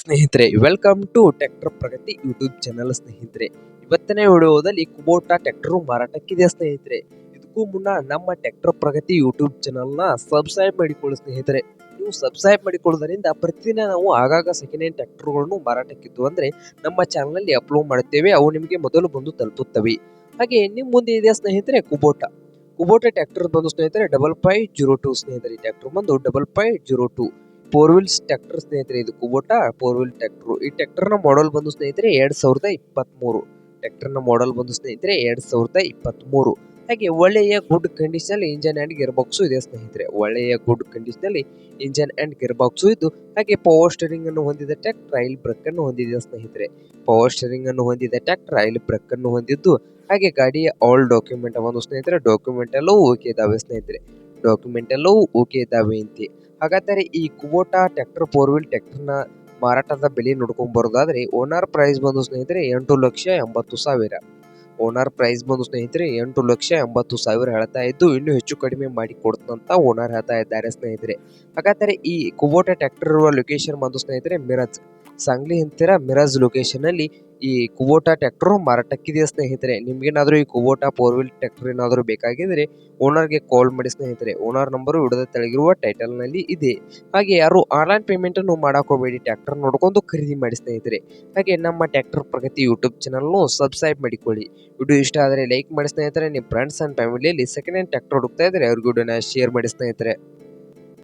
ಸ್ನೇಹಿತರೆ welcome to tractor Pragati YouTube channel ಸ್ನೇಹಿತರೆ. ಇವತ್ತನೇ ವಿಡಿಯೋದಲ್ಲಿ ಕುಬೋಟಾ ಟ್ರ್ಯಾಕ್ಟರ್ ಮಾರಾಟಕ್ಕಿದೆ ಸ್ನೇಹಿತರೆ? ಇದಕ್ಕೂ ಮುನ್ನ ನಮ್ಮ ಟ್ರ್ಯಾಕ್ಟರ್ ಪ್ರಗತಿ ಯೂಟ್ಯೂಬ್ ಚಾನೆಲ್ನ ಸಬ್ಸ್ಕ್ರೈಬ್ ಮಾಡಿಕೊಳ್ಳಿ ಸ್ನೇಹಿತರೆ. ನೀವು ಸಬ್ಸ್ಕ್ರೈಬ್ ಮಾಡಿಕೊಳ್ಳೋದ್ರಿಂದ ಪ್ರತಿದಿನ ನಾವು ಆಗಾಗ ಸೆಕೆಂಡ್ ಹ್ಯಾಂಡ್ ಟ್ರ್ಯಾಕ್ಟರ್ಗಳನ್ನು ಮಾರಾಟಕ್ಕಿದ್ದು ಅಂದರೆ ನಮ್ಮ ಚಾನಲಲ್ಲಿ ಅಪ್ಲೋಡ್ ಮಾಡುತ್ತೇವೆ, ಅವು ನಿಮಗೆ ಮೊದಲು ಬಂದು ತಲುಪುತ್ತವೆ. ಹಾಗೆ ನಿಮ್ಮ ಮುಂದೆ ಇದೆ ಸ್ನೇಹಿತರೆ? ಕುಬೋಟಾ ಕುಬೋಟಾ ಟ್ರ್ಯಾಕ್ಟರ್ ಬಂದು ಸ್ನೇಹಿತರೆ ಡಬಲ್ ಫೈವ್ ಜೀರೋ ಟು ಸ್ನೇಹಿತರೆ. ಟ್ರ್ಯಾಕ್ಟರ್ ಬಂದು double five zero two four wheels tractor ಸ್ನೇಹಿತರೆ, ಇದು ಕುಬೋಟಾ ಫೋರ್ ವೀಲ್ ಟ್ರ್ಯಾಕ್ಟರ್ ಈ ಟ್ರ್ಯಾಕ್ಟರ್ನ ಮಾಡೆಲ್ ಬಂದು ಸ್ನೇಹಿತರೆ, ಎರಡು ಸಾವಿರದ ಇಪ್ಪತ್ಮೂರು. ಟ್ರ್ಯಾಕ್ಟರ್ನ ಮಾಡೆಲ್ ಬಂದು ಸ್ನೇಹಿತರೆ, ಎರಡು ಸಾವಿರದ ಇಪ್ಪತ್ಮೂರು. ಹಾಗೆ ಒಳ್ಳೆಯ good condition engine and gearbox ಇದೆ ಸ್ನೇಹಿತರೆ. ಒಳ್ಳೆಯ ಗುಡ್ ಕಂಡೀಷನ್ ಅಲ್ಲಿ ಇಂಜನ್ ಆ್ಯಂಡ್ ಗೇರ್ ಬಾಕ್ಸ್ ಇದ್ದು, ಹಾಗೆ ಪವರ್ ಸ್ಟೇರಿಂಗ್ ಅನ್ನು ಹೊಂದಿದ ಟ್ರ್ಯಾಕ್ಟರ್ ರೈಲ್ ಬ್ರೇಕ್ ಅನ್ನು ಹೊಂದಿದೆ ಸ್ನೇಹಿತರೆ. ಪವರ್ ಸ್ಟೇರಿಂಗ್ ಅನ್ನು ಹೊಂದಿದ ಟ್ರ್ಯಾಕ್ಟರ್ ರೈಲ್ ಬ್ರೇಕ್ ಅನ್ನು ಹೊಂದಿದ್ದು, ಹಾಗೆ ಗಾಡಿಯ ಆಲ್ ಡಾಕ್ಯುಮೆಂಟ್ ಒಂದು ಸ್ನೇಹಿತರೆ ಡಾಕ್ಯುಮೆಂಟ್ ಎಲ್ಲವೂ ಓಕೆ ಇದಾವೆ ಸ್ನೇಹಿತರೆ. ಡಾಕ್ಯುಮೆಂಟ್ ಓಕೆ ಇದ್ದಾವೆ ಅಂತೆ. ಹಾಗಾದರೆ ಈ ಕುಬೋಟಾ ಟ್ರ್ಯಾಕ್ಟರ್ ಫೋರ್ ವೀಲ್ ಟ್ರ್ಯಾಕ್ಟರ್ನ ಮಾರಾಟದ ಬೆಲೆ ನೋಡ್ಕೊಂಡು ಬರೋದಾದರೆ ಓನರ್ ಪ್ರೈಸ್ ಬಂದು ಸ್ನೇಹಿತರೆ ಎಂಟು ಲಕ್ಷ ಎಂಬತ್ತು ಸಾವಿರ. ಓನರ್ ಪ್ರೈಸ್ ಬಂದು ಸ್ನೇಹಿತರೆ ಎಂಟು ಲಕ್ಷ ಎಂಬತ್ತು ಸಾವಿರ ಹೇಳ್ತಾ ಇದ್ದು ಇನ್ನೂ ಹೆಚ್ಚು ಕಡಿಮೆ ಮಾಡಿ ಕೊಡ್ತಂತ ಓನರ್ ಹೇಳ್ತಾ ಇದ್ದಾರೆ ಸ್ನೇಹಿತರೆ. ಹಾಗಾದರೆ ಈ ಕುಬೋಟಾ ಟ್ರ್ಯಾಕ್ಟರ್ ಇರುವ ಲೊಕೇಶನ್ ಬಂದು ಸ್ನೇಹಿತರೆ ಮಿರಜ್ ಸಾಂಗ್ಲಿ ಹಿಂತಿರ ಮಿರಜ್ ಲೊಕೇಶನ್ ಅಲ್ಲಿ ಈ ಕುಬೋಟಾ ಟ್ರ್ಯಾಕ್ಟರ್ ಮಾರಾಟಕ್ಕಿದೆ ಸ್ನೇಹಿತರೆ? ನಿಮ್ಗೇನಾದರೂ ಈ ಕುಬೋಟಾ ಫೋರ್ ವೀಲ್ ಟ್ರ್ಯಾಕ್ಟರ್ ಏನಾದರೂ ಬೇಕಾಗಿದ್ರೆ ಓನರ್ಗೆ ಕಾಲ್ ಮಾಡಿ ಸ್ನೇಹಿತರೆ. ಓನರ್ ನಂಬರು ಹಿಡಿದ ತೆಳಗಿರುವ ಟೈಟಲ್ನಲ್ಲಿ ಇದೆ. ಹಾಗೆ ಯಾರು ಆನ್ಲೈನ್ ಪೇಮೆಂಟ್ ಅನ್ನು ಮಾಡಕ್ ಹೋಗಬೇಡಿ ಟ್ರ್ಯಾಕ್ಟರ್ ನೋಡ್ಕೊಂಡು ಖರೀದಿ ಮಾಡಿ ಸ್ನೇಹಿತರೆ. ಹಾಗೆ ನಮ್ಮ ಟ್ರ್ಯಾಕ್ಟರ್ ಪ್ರಗತಿ ಯೂಟ್ಯೂಬ್ ಚಾನಲ್ನು ಸಬ್ಸ್ಕ್ರೈಬ್ ಮಾಡಿಕೊಳ್ಳಿ. ವಿಡಿಯೋ ಇಷ್ಟ ಆದರೆ ಲೈಕ್ ಮಾಡಿ ಸ್ನೇಹಿತರೆ. ನಿಮ್ಮ ಫ್ರೆಂಡ್ಸ್ ಅಂಡ್ ಫ್ಯಾಮಿಲಿಯಲ್ಲಿ ಸೆಕೆಂಡ್ ಹ್ಯಾಂಡ್ ಟ್ರ್ಯಾಕ್ಟರ್ ಹುಡುಕ್ತಾ ಇದ್ರೆ ಅವ್ರಿಗೂ ಶೇರ್ ಮಾಡಿ ಸ್ನೇಹಿತರೆ.